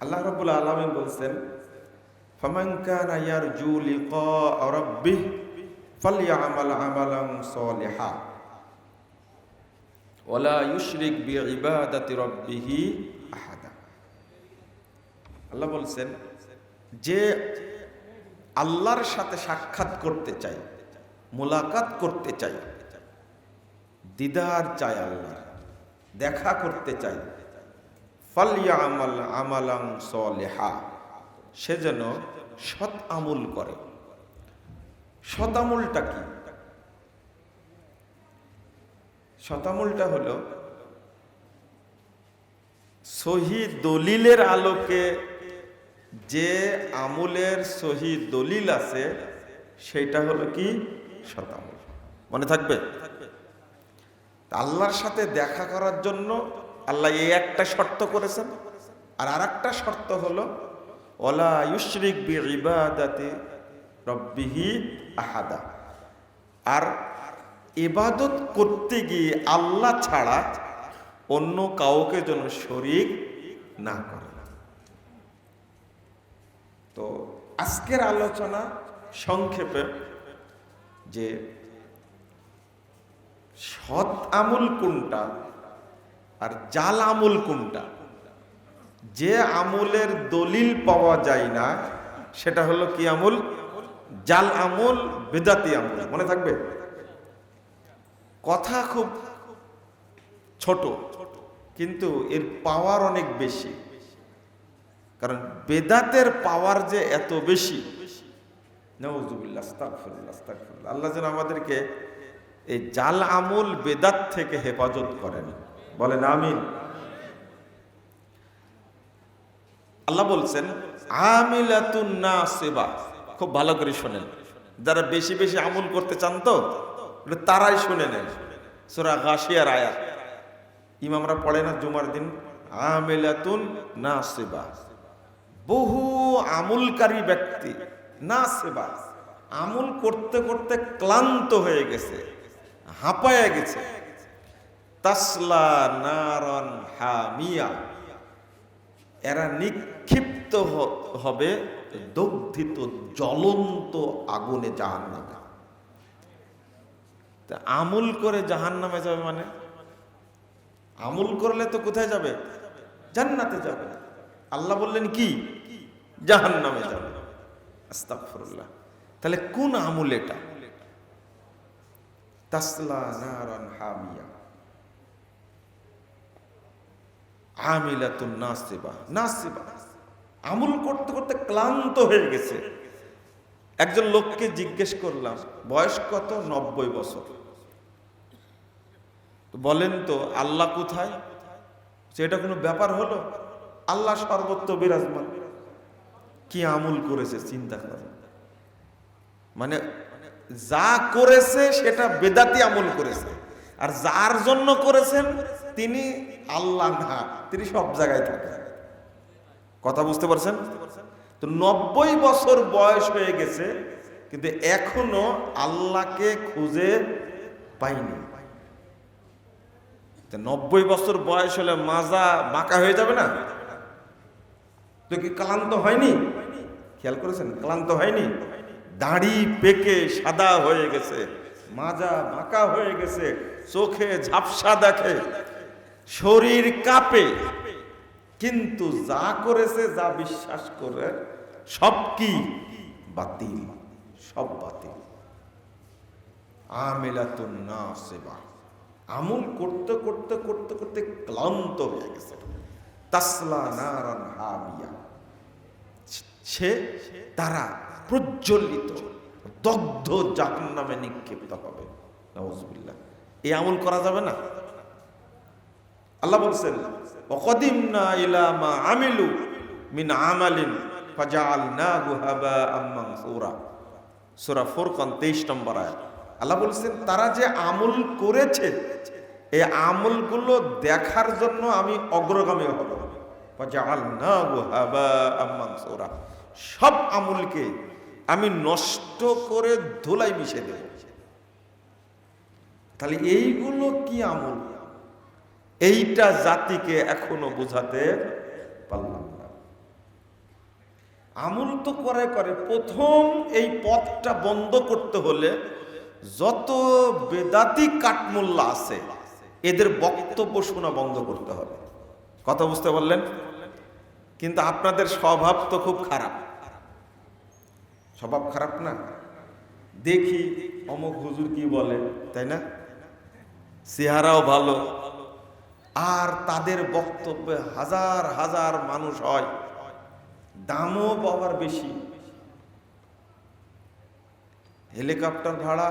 আল্লাহ রাব্বুল আলামিন বলছেন আল্লাহ বলছেন, যে আল্লাহর সাথে সাক্ষাৎ করতে চাই মোলাকাত করতে চাই দিদার চাই আল্লাহ দেখা করতে চাই ফালিয়া আমাল আমালাং সলেহা, সে যেন সৎ আমল করে। সৎ কি? শতামূলটা হলো সহি দলিলের আলোকে যে আমলের সহি দলিল আছে সেটা হলো কি? শতামূল মনে থাকবে? আল্লাহর সাথে দেখা করার জন্য আল্লাহ এই একটা শর্ত করেছেন। আর আর একটা শর্ত হলো, ওলা ইউশরিক বি ইবাদাতি রব্বিহি আহাদা। আর ইবাদত করতে গিয়ে আল্লাহ ছাড়া অন্য কাউকে যেন শরিক না করে। তো আজকের আলোচনা সংক্ষেপে যে সৎ আমল কোনটা আর জাল আমল কোনটা? যে আমলের দলিল পাওয়া যায় না, সেটা হলো কি আমল? জাল আমল, বেদাতি আমল। মনে থাকবে? কথা খুব ছোট, কিন্তু এর পাওয়ার অনেক বেশি। কারণ বেদাতের পাওয়ার যে এত বেশি আল্লাহ যেন আমাদেরকে এই জাল আমল, বেদাত থেকে হেফাজত করেন। বলেন আমিন। আল্লাহ বলছেন, আমিলাতুন নাসিবা। খুব ভালো করে শোনেন। যারা বেশি বেশি আমল করতে চান তো তারাই শুনে নেন। সূরা গাশিয়ার আয়াত। ইমামরা পড়ে না জুমার দিন? আমিলাতুন নাসিবা। বহু আমুলকারী ব্যক্তি নাসিবা। আমল করতে করতে ক্লান্ত হয়ে গেছে, হাঁপায়া গেছে। তাসলা নারন হামিয়া। এরা নিক্ষিপ্ত হবে দগ্ধিত, জ্বলন্ত আগুনে জাহান নামে আমুল করে জাহান নামে যাবে মানে? আমুল করলে তো কোথায় যাবে? জান্নাতে যাবে। আল্লাহ বললেন কি? জাহান নামে যাবে। আস্তাগফিরুল্লাহ। তাহলে কোন আমুল এটা? তাসলা নারান হামিয়া। আমিলাতুন নাসিবা নাসিবা। আমল করতে করতে ক্লান্ত হয়ে গেছে। একজন লোককে জিজ্ঞেস করলাম, বয়স কত? নব্বই বছর। বলেন তো, আল্লাহ কোথায়? সেটা কোনো ব্যাপার হলো? আল্লাহ সর্বত্র বিরাজমান। কি আমল করেছে? চিন্তা করেন। মানে যা করেছে, সেটা বেদাতি আমল করেছে। আর যার জন্য করেছেন তিনি আল্লাহ না, তিনি সব জায়গায় থাকেন। কথা বুঝতে পারছেন? তো নব্বই বছর বয়স হয়ে গেছে, কিন্তু এখনও আল্লাহকে খুঁজে পাইনি। নব্বই বছর বয়স হলে মাজা বাঁকা হয়ে যাবে না? তো কি ক্লান্ত হয়নি? খেয়াল করেছেন? ক্লান্ত হয়নি? দাড়ি পেকে সাদা হয়ে গেছে, মাজা বাঁকা হয়ে গেছে চোখে ঝাপসা দেখে, শরীর কাঁপে। কিন্তু যা করেছে, যা বিশ্বাস করে, সব কি? বাতিল, সব বাতিল। আমিলাতুন নাসিবা। আমল করতে করতে করতে করতে ক্লান্ত হয়ে গেছে। তাসলা নারান হামিয়া। সে, তারা প্রজ্বলিত, দগ্ধ জাহান নামে নিক্ষিপ্ত হবে। নওয়াজবিল্লাহ এই আমল করা যাবে না? আল্লাহ বলছেন, ওয়াকাদিমনা ইলা মা আমিলু আমালিন ফাজআলনাহু হাবাআম মানসুরা। সূরা ফুরকান 23 নম্বর আয়াত। আল্লাহ বলছেন, তারা যে আমল করেছে, এই আমলগুলো দেখার জন্য আমি অগ্রগামী হব। ফাজআলনাহু হাবাআম মানসুরা। সব আমলকে আমি নষ্ট করে ধুলাই মিশে দেব। তাহলে এইগুলো কি আমল? এইটা জাতিকে এখনও বোঝাতে পারলাম না। আমল তো করে করে। প্রথম এই পথটা বন্ধ করতে হলে যত বেদাতি কাঠমোল্লা আছে, এদের বক্তব্য শোনা বন্ধ করতে হবে। কথা বুঝতে পারলেন? কিন্তু আপনাদের স্বভাব তো খুব খারাপ। স্বভাব খারাপ না? দেখি অমুক হুজুর কি বলে, তাই না? চেহারাও ভালো। আর তাদের বক্তব্যে হাজার হাজার মানুষ হয়। দামও পাওয়ার বেশি। হেলিকপ্টার ভাড়া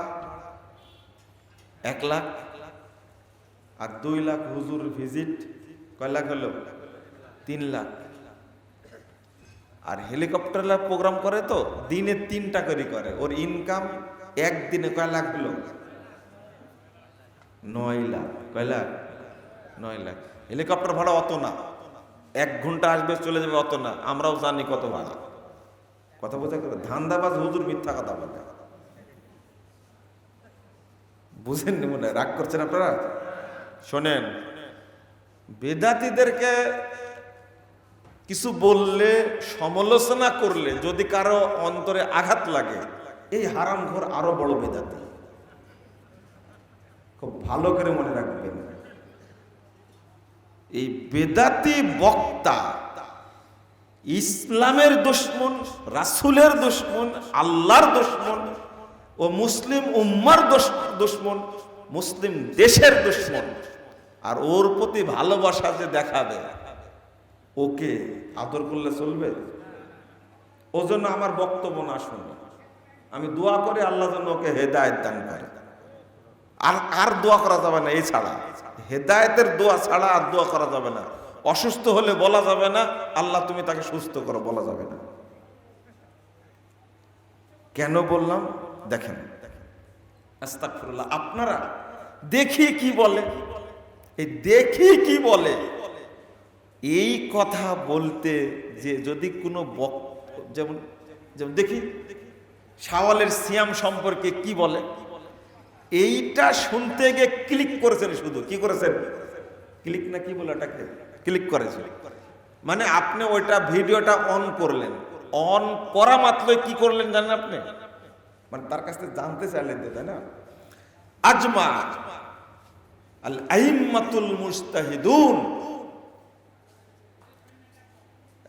এক লাখ আর দুই লাখ হুজুর ভিজিট কয় লাখ হলো? তিন লাখ। আর হেলিকপ্টার প্রোগ্রাম করে তো? দিনে তিনটা করে করে। ওর ইনকাম একদিনে কয় লাখ হলো? নয় লাখ। কয় লাখ? নয় লাখ। হেলিকপ্টার ভাড়া অত না। এক ঘণ্টা আসবে, চলে যাবে অত না। আমরাও জানি কত ভাড়া। কথা বোঝা গেল? ধান্দাবাজ হুজুর মিথ্যা কথা বলে। বুঝেন নি মনে? রাগ করছেন আপনারা? শোনেন, বেদাতিদেরকে কিছু বললে, সমালোচনা করলে যদি কারও অন্তরে আঘাত লাগে, এই হারাম ঘর আরও বড় বেদাতি। ভালো করে মনে রাখবেন। এই বেদাতি বক্তা, ইসলামের দুশ্মন, রাসুলের দুশ্মন, আল্লাহর দুশ্মন ও মুসলিম উম্মার দুশ- দুশ্মন, মুসলিম দেশের দুশ্মন। আর ওর প্রতি ভালোবাসা যে দেখাবে ওকে আদর করলে চলবে? ও জন্য আমার বক্তব্য না শুনে আমি দোয়া করে আল্লাহ যেন ওকে হেদায়ত দান করে। আর আর দোয়া করা যাবে না, এই ছাড়া। হেদায়েতের দোয়া ছাড়া আর দোয়া করা যাবে না। অসুস্থ হলে বলা যাবে না, আল্লাহ তুমি তাকে সুস্থ করো, বলা যাবে না। কেন বললাম? দেখেন। আপনারা দেখি কি বলে? এই দেখি কি বলে? এই কথা বলতে যে যদি কোনো যেমন যেমন দেখি, শাওয়ালের সিয়াম সম্পর্কে কি বলে? এইটা শুনতে গিয়ে ক্লিক করেছেন শুধু। কি করেছেন? ক্লিক না কি বলে ওটাকে? ক্লিক করেছেন। মানে আপনি ওইটা ভিডিওটা অন করলেন। অন করা মাত্রই কি করলেন জানেন আপনি? মানে তার কাছ থেকে জানতে চাইলেন তো, তাই না? আজমা আল আইম্মাতুল মুস্তাহিদুন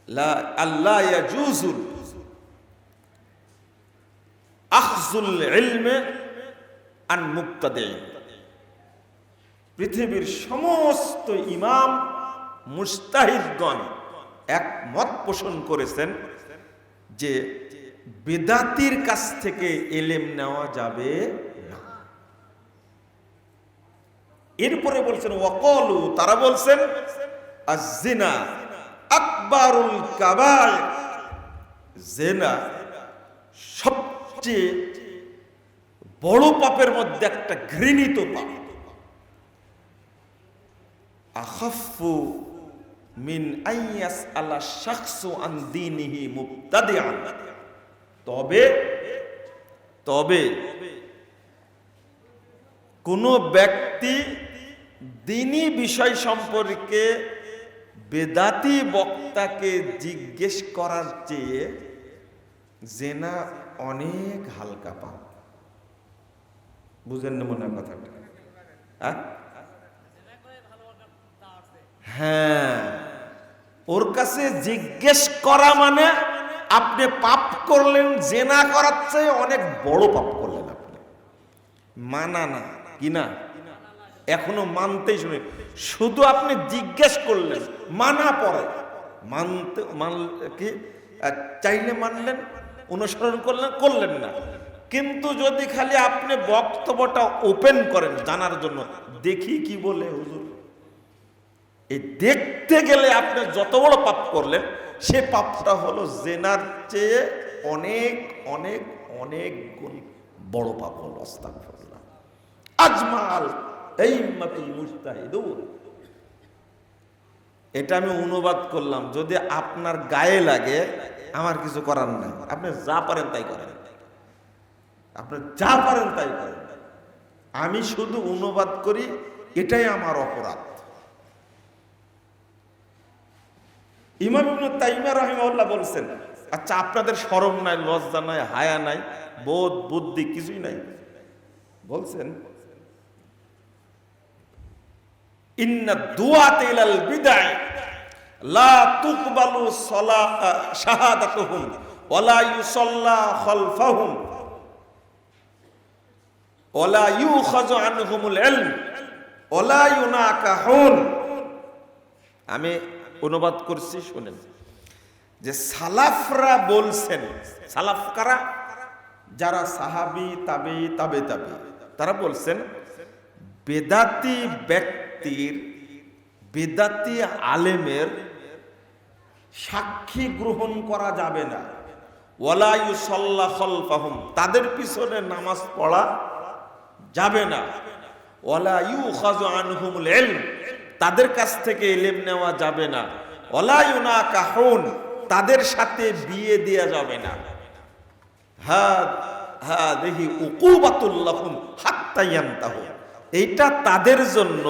লা আল্লাহ ইয়াজুজুল আখজুল ইলমে আন মুক্তাদে পৃথিবীর সমস্ত ইমাম মুস্তাহিদগণ এক মত পোষণ করেছেন যে বেদাতির কাছ থেকে এলেম নেওয়া যাবে না। এরপরে বলছেন, ওয়াকলু, তারা বলছেন আজিনা আকবরুল কাবাল জেনা সবচেয়ে বড় পাপের মধ্যে একটা ঘৃণিত পাপ। আখাফু মিন আইয়াস আলা শাখসু আন দীনিহি মুবতাদিআন। তবে তবে কোন ব্যক্তি দিনী বিষয় সম্পর্কে বেদাতি বক্তাকে জিজ্ঞেস করার চেয়ে জেনা অনেক হালকা পাপ। বুঝেন না মনে কথাটা। হ্যাঁ? হ্যাঁ। ওর কাছে জিজ্ঞেস করা মানে আপনি পাপ করলেন, জেনা করার চেয়ে অনেক বড় পাপ করলেন আপনি। মানা না, কি না? এখনও মানতেই শুনে। শুধু আপনি জিজ্ঞেস করলেন, মানা পরে। মানতে, মান, কি? চাইলে মানলেন, অনুসরণ করলেন করলেন না। কিন্তু যদি খালি আপনি বক্তব্যটা ওপেন করেন জানার জন্য, দেখি কি বলে হুজুর। এই দেখতে গেলে আপনি যত বড় পাপ করলেন, সে পাপটা হলো জেনার চেয়ে অনেক অনেক অনেক গুণ বড় পাপ হলো আজমাল মুস্তাহিদুন এটা আমি অনুবাদ করলাম, যদি আপনার গায়ে লাগে, আমার কিছু করার নাই। আপনি যা পারেন তাই করেন। আপনি যা পারেন তাই করেন। আমি শুধু অনুবাদ করি, এটাই আমার অপরাধ। ইমাম ইবনে তাইমিয়া রাহিমাহুল্লাহ বলছেন আচ্ছা আপনাদের সরম নাই, লজ্জা নাই, হায়া নাই, বোধ, বুদ্ধি কিছুই নাই। বলছেন, ইন্না দুয়াতে ইলাল বিদায়, লা তুকবালু সলা শাহাদাতুহুম ওয়ালা ইউসাল্লা খালফাহুম। ওয়ালা ইউখাযু আনহুমুল ইলম ওয়ালা ইউনাকাহুন। আমি অনুবাদ করছি, শুনেন। যে সালাফরা বলছেন সালাফ কারা যারা সাহাবি, তাবে তাবে তাবে, তারা বলছেন, বেদাতি ব্যক্তির, বেদাতি আলেমের সাক্ষী গ্রহণ করা যাবে না। ওয়ালায়ু সাল্লাহ তাদের পিছনে নামাজ পড়া যাবে না। ওয়ালায়ু খাজু আনহুমুল ইলম, তাদের কাছ থেকে এলেম নেওয়া যাবে না। ওয়ালায়ু না কাহুন তাদের সাথে বিয়ে দেয়া যাবে না। হ্যাঁ হ্যাঁ দেখি উকুবাতুল্লাহুম হাত্তা ইয়ান্তাহু। এইটা তাদের জন্য,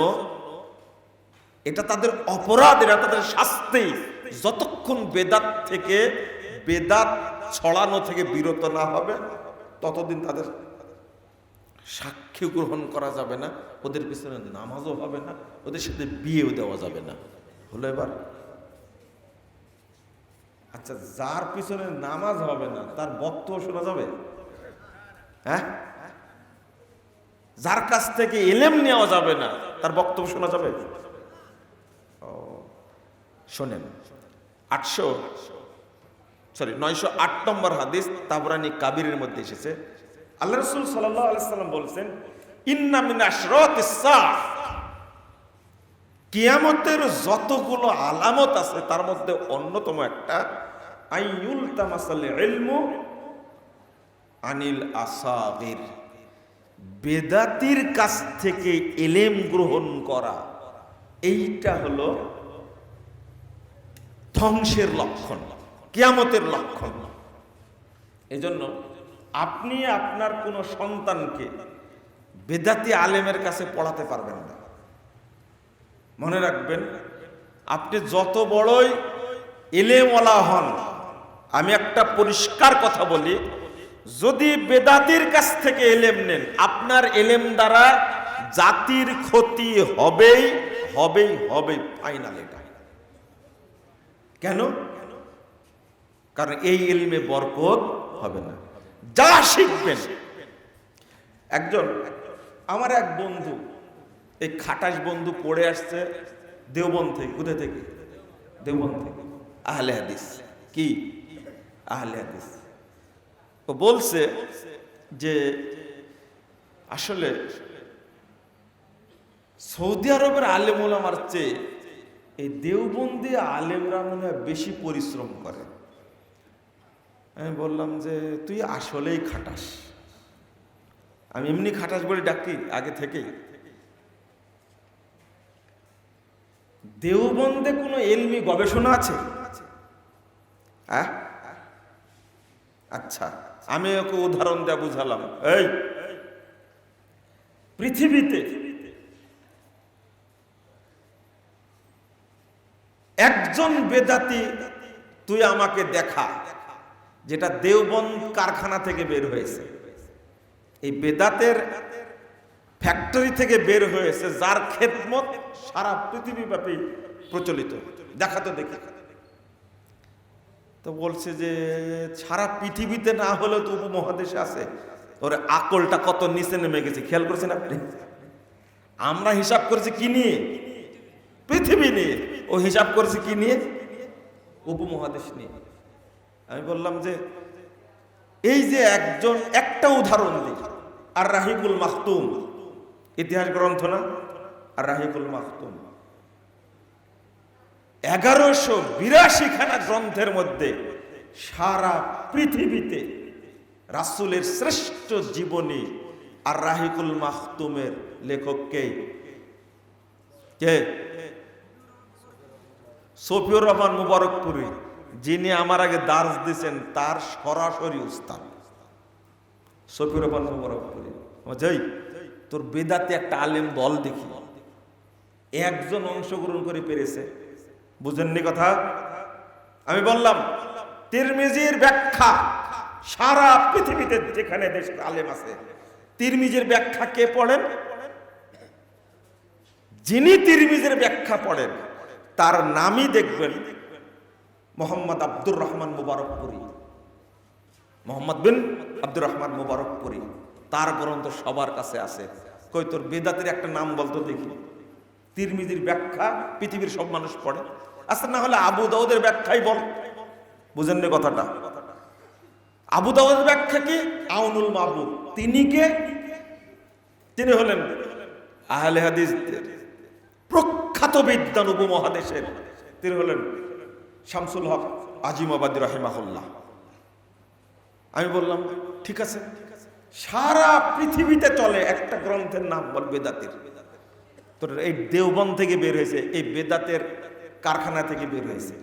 এটা তাদের অপরাধ, এটা তাদের শাস্তি। যতক্ষণ বেদাত থেকে, বেদাত ছড়ানো থেকে বিরত না হবে, ততদিন তাদের সাক্ষী গ্রহণ করা যাবে না, ওদের পিছনে নামাজও হবে না, ওদের সাথে বিয়েও দেওয়া যাবে না। হলো এবার। আচ্ছা যার পিছনে নামাজ হবে না, তার বক্তব্য শোনা যাবে? হ্যাঁ? যার কাছ থেকে এলেম নেওয়া যাবে না, তার বক্তব্য শোনা যাবে? ও, শোনেন, আটশো, সরি, নয়শো আট নম্বর হাদিস তাবরানি কাবিরের মধ্যে এসেছে। আল্লাহ রসুল সাল্লাম বলছেন কিয়ামতের যতগুলো আলামত আছে, তার মধ্যে অন্যতম একটা তামাসাল ইলমু আনিল আসাগির। বেদাতির কাছ থেকে এলেম গ্রহণ করা, এইটা হলো ধ্বংসের লক্ষণ, কিয়ামতের লক্ষণ। এজন্য আপনি আপনার কোনো সন্তানকে বেদাতি আলেমের কাছে পড়াতে পারবেন না। মনে রাখবেন, আপনি যত বড়ই এলেমওয়ালা হন, আমি একটা পরিষ্কার কথা বলি, যদি বেদাতির কাছ থেকে এলেম নেন, আপনার এলেম দ্বারা জাতির ক্ষতি হবেই হবেই হবে ফাইনাল এটা। কেন? কারণ এই এলমে বরকত হবে না। যা শিখবেন। একজন, আমার এক বন্ধু, এই খাটাস বন্ধু পড়ে আসছে দেওবন থেকে কোথায় থেকে? দেওবন থেকে। আহলে হাদিস। কি? আহলে হাদিস। ও বলছে যে, আসলে সৌদি আরবের আলেম ওলামার চেয়ে এই দেওবন্দি আলেমরা মনে হয় বেশি পরিশ্রম করে। আমি বললাম যে, তুই আসলেই খাটাস। আমি এমনি খাটাস বলে ডাকি আগে থেকেই। দেওবন্দে কোনো এলমি গবেষণা আছে? আচ্ছা আমি ওকে উদাহরণ দেয়া বুঝালাম। এই, পৃথিবীতে একজন বেদাতি তুই আমাকে দেখা। যেটা দেওবন্দ কারখানা থেকে বের হয়েছে। এই বেদাতের ফ্যাক্টরি থেকে বের হয়েছে, যার খেদমত সারা পৃথিবীব্যাপী প্রচলিত। দেখা তো দেখি। তো বলছে যে, সারা পৃথিবীতে না হলেও তো উপমহাদেশে আছে। ওর আকলটা কত নিচে নেমে গেছে, খেয়াল করছেন আপনি? আমরা হিসাব করেছি কি নিয়ে? পৃথিবী নিয়ে। ও হিসাব করেছে কি নিয়ে? উপমহাদেশ নিয়ে। আমি বললাম যে, এই যে একজন, একটা উদাহরণ দিই। আর রাহিকুল মাহতুম ইতিহাস গ্রন্থ না? আর রাহিকুল মাহতুম এগারোশো বিরাশি খানা গ্রন্থের মধ্যে সারা পৃথিবীতে রাসুলের শ্রেষ্ঠ জীবনী আর রাহিকুল মাহতুমের লেখককে সফিউর রহমান মুবারকপুরি। যিনি আমার আগে দার্স দিছেন, তার সরাসরি উস্তাদ। সফিউর রহমান যাই তোর বেদাতে একটা আলেম দল দেখি। একজন অংশগ্রহণ করে পেরেছে। বুঝেননি কথা? আমি বললাম, তিরমিজির ব্যাখ্যা সারা পৃথিবীতে যেখানে দেশের আলেম আছে, তিরমিজির ব্যাখ্যা কে পড়েন? যিনি তিরমিজের ব্যাখ্যা পড়েন, তার নামই দেখবেন মোহাম্মদ আব্দুর রহমান মুবারকপুরি। মোহাম্মদ বিন আব্দুর রহমান মুবারকপুরি। তার গ্রন্থ সবার কাছে আছে। কই তোর বেদাতের একটা নাম বলতো দেখি। তিরমিজির ব্যাখ্যা, পৃথিবীর সব মানুষ পড়ে। আচ্ছা না হলে আবু দাউদের ব্যাখ্যাই বল। বুঝেন নি কথাটা। আবু দাউদের ব্যাখ্যা কি? আউনুল মাহবুব তিনি কে? তিনি হলেন আহলে হাদিস প্রখ্যাত বিদ্যান উপমহাদেশের। তিনি হলেন শামসুল হক আজিমাবাদী রহিমাহুল্লাহ। আমি বললাম, ঠিক আছে। সারা পৃথিবীতে চলে একটা গ্রন্থের নাম বল বেদাতের। তোর এই দেওবন থেকে বের হয়েছে, এই বেদাতের কারখানা থেকে বের হয়েছে।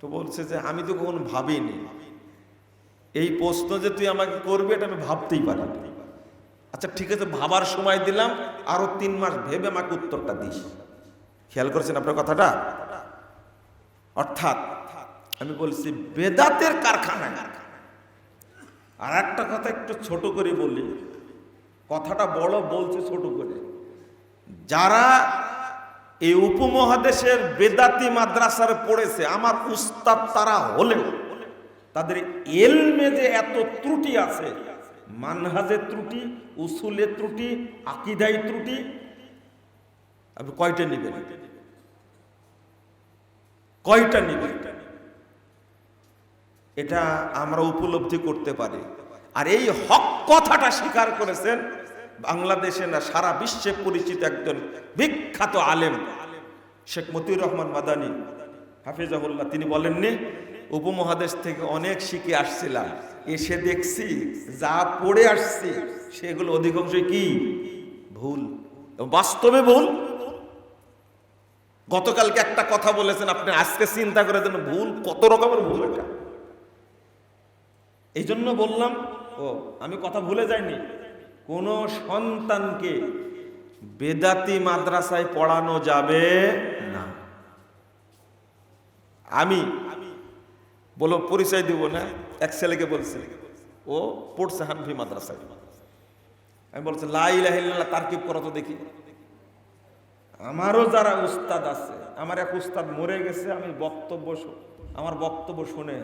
তো বলছে যে, আমি তো কখনো ভাবিনি। এই প্রশ্ন যে তুই আমাকে করবি, এটা আমি ভাবতেই পারি আচ্ছা ঠিক আছে, ভাবার সময় দিলাম, আরও তিন মাস ভেবে আমাকে উত্তরটা দিস। খেয়াল করেছেন আপনার কথাটা? অর্থাৎ আমি বলছি বেদাতের কারখানা আর একটা কথা একটু ছোট করে বলি। কথাটা বড় বলছে ছোট করে। যারা এই উপমহাদেশের বেদাতি মাদ্রাসার পড়েছে, আমার উস্তাদ তারা হলেও তাদের এলমে যে এত ত্রুটি আছে, মানহাজের ত্রুটি, উসুলের ত্রুটি আকিদাই ত্রুটি, আপনি কয়টা নেবেন? কয়টা নেবেন এটা আমরা উপলব্ধি করতে পারি। আর এই হক কথাটা স্বীকার করেছেন বাংলাদেশে না, সারা বিশ্বে পরিচিত একজন বিখ্যাত আলেম, শেখ মতিউর রহমান মাদানী। হাফিজাহুল্লাহ, তিনি বলেননি, উপমহাদেশ থেকে অনেক শিখে আসছিলাম, এসে দেখছি, যা পড়ে আসছি, সেগুলো অধিকাংশই কি? ভুল। বাস্তবে ভুল। গতকালকে একটা কথা বলেছেন, আপনি আজকে চিন্তা করে দেন ভুল, কত রকমের ভুল এটা। এই জন্য বললাম, ও, আমি কথা ভুলে যাইনি। কোন সন্তানকে বেদাতি মাদ্রাসায় পড়ানো যাবে না। আমি বলো, পরিচয় দিব না? এক ছেলেকে বলছি, ও পড়ছে হানফি মাদ্রাসায়। আমি বলছি লাইলাহিল্লাহ তারকিব করো তো দেখি। আমারও যারা উস্তাদ আছে, আমার এক উস্তাদ মরে গেছে, আমি বক্তব্য আমার বক্তব্য শুনে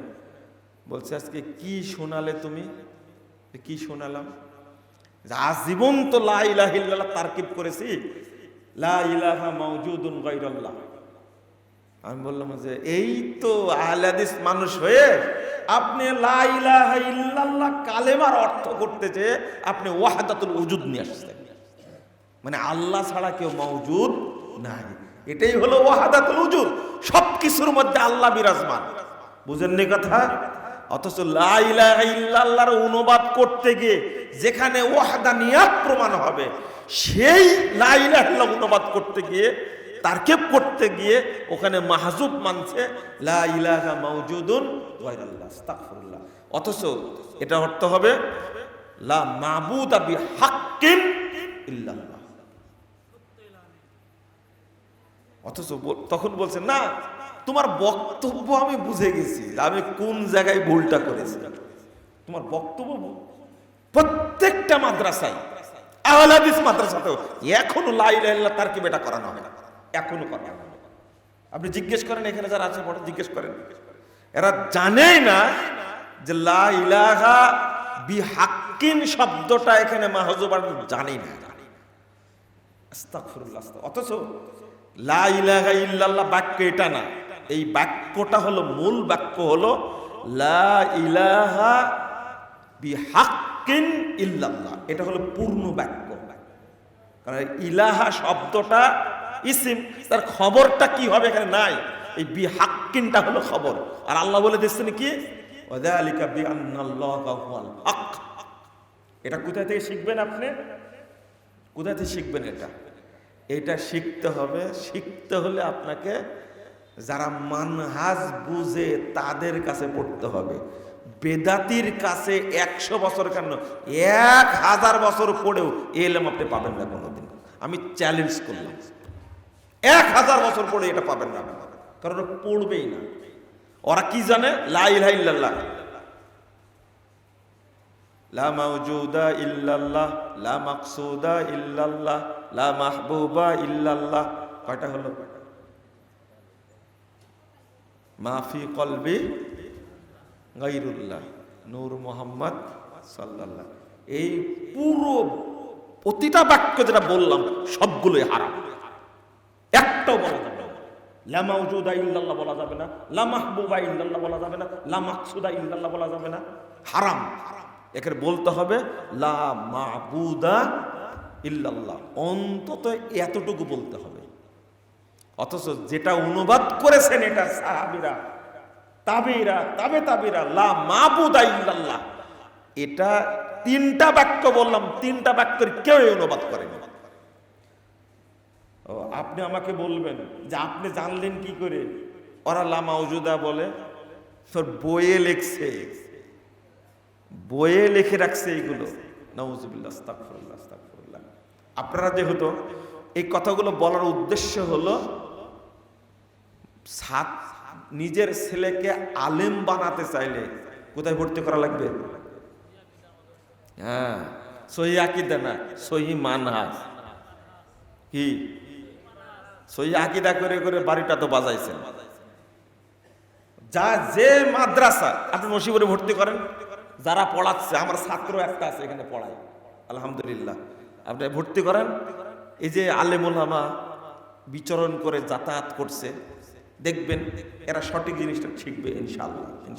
বলছে, আজকে কি শোনালে তুমি? কি শোনালাম? আজীবন তো লা ইলাহা ইল্লাল্লাহ তারকিব করেছি। আমি বললাম যে, এই তো আহলাদিস মানুষ হয়ে আপনি কালেমার অর্থ করতে যে আপনি ওয়াহাদাতুল উজুদ নিয়ে আসছেন। মানে আল্লাহ ছাড়া কেউ মৌজুদ নাই। এটাই হলো ওয়াহাদাতুল উজুদ সব কিছুর মধ্যে আল্লাহ বিরাজমান। বুঝেননি কথা? অথচ লা ইলাহা ইল্লাল্লাহর অনুবাদ করতে গিয়ে যেখানে ওয়াহদানিয়াত প্রমাণ হবে, সেই লা ইলাহা ইল্লাল্লাহ অনুবাদ করতে গিয়ে, তারকেব করতে গিয়ে ওখানে মাহজুব মানছে, লা ইলাহা গায়রাল্লাহ, আস্তাগফিরুল্লাহ। অথচ এটা অর্থ হবে, লা মাবুদা বিহাক্কিন ইল্লাল্লাহ। অথচ তখন বলছে, না, তোমার বক্তব্য আমি বুঝে গেছি, আমি কোন জায়গায় ভুলটা করেছি? তোমার বক্তব্য প্রত্যেকটা মাদ্রাসায় আহলাদিস মাদ্রাসাতেও এখনও লাইলা তার কি বেটা করানো হয় না, এখনও করা হয়। আপনি জিজ্ঞেস করেন, এখানে যারা আছে, বড় জিজ্ঞেস করেন। এরা জানেই না যে লা ইলাহা বিহাক্কিন শব্দটা এখানে মাহজুবার জানেই না। অথচ লা ইলাহা ইল্লাল্লাহ বাক্য এটা না। এই বাক্যটা হলো, মূল বাক্য হলো, লা ইলাহা ইল্লাল্লাহ। এটা হলো পূর্ণ বাক্য। কারণ ইলাহা শব্দটা, ইসিম, তার খবরটা কি হবে এখানে নাই। এই বি বিহাক্কিনটা হলো খবর। আর আল্লাহ বলে দিচ্ছেন কি? হুয়াল হক। এটা কোথায় থেকে শিখবেন আপনি? কোথায় থেকে শিখবেন এটা? এটা শিখতে হবে। শিখতে হলে আপনাকে যারা মানহাজ বুঝে তাদের কাছে পড়তে হবে। বেদাতির কাছে একশো বছর কেন? এক হাজার বছর পড়েও এলেম আপনি পাবেন না কোনোদিন। আমি চ্যালেঞ্জ করলাম। এক হাজার বছর পড়ে এটা পাবেন না। কারণ ওরা পড়বেই না। ওরা কি জানে? লা ইলাহা ইল্লাল্লাহ। লা মাওজুদা ইল্লাল্লাহ, লা মাকসুদা ইল্লাল্লাহ। লা মাহবুবা ইল্লাল্লাহ। কয়টা হলো? মাফি কলবি গাইরুল্লাহ নূর মোহাম্মদ সাল্লাল্লাহ। এই পুরো প্রতিটা বাক্য যেটা বললাম, সবগুলোই হারাম। একটাও বলা যাবে না। লা মাওজুদা ইল্লাল্লাহ বলা যাবে না, লা মাহবুবা ইল্লাল্লাহ বলা যাবে না, লা মাকসুদা ইল্লাল্লাহ বলা যাবে না। হারাম। এখানে বলতে হবে, লা মাবুদা ইল্লাল্লাহ, অন্তত এতটুকু বলতে হবে। অথচ যেটা অনুবাদ করেছেন এটা সাহাবিরা, তাবিরা, তাবে তাবিরা, লা মাবুদা ইল্লাল্লাহ। এটা তিনটা বাক্য বললাম, তিনটা বাক্যের কেউ অনুবাদ করেনি। আপনি আমাকে বলবেন যে আপনি জানলেন কি করে? ওরা লামা উজুদা বলে, তোর বইয়ে লেখছে, বইয়ে লিখে রাখছে এইগুলো। নওয়াজুবিল্লাহ আপনারা যেহেতু এই কথাগুলো বলার উদ্দেশ্য হলো, সাত নিজের ছেলেকে আলেম বানাতে চাইলে কোথায় ভর্তি করা লাগবে? হ্যাঁ সহি আকিদা না, সহি মানহাজ। কি? সহি আকিদা করে করে বাড়িটা তো বাজাইছেন। যা যে মাদ্রাসা আপনি নসিবরে ভর্তি করেন যারা পড়াচ্ছে, আমার ছাত্র একটা আছে এখানে পড়ায়। আলহামদুলিল্লাহ। আপনি ভর্তি করেন? এই যে আলেমুলামা বিচরণ করে যাতায়াত করছে, দেখবেন এরা সঠিক জিনিসটা শিখবে ইনশাআল্লাহ।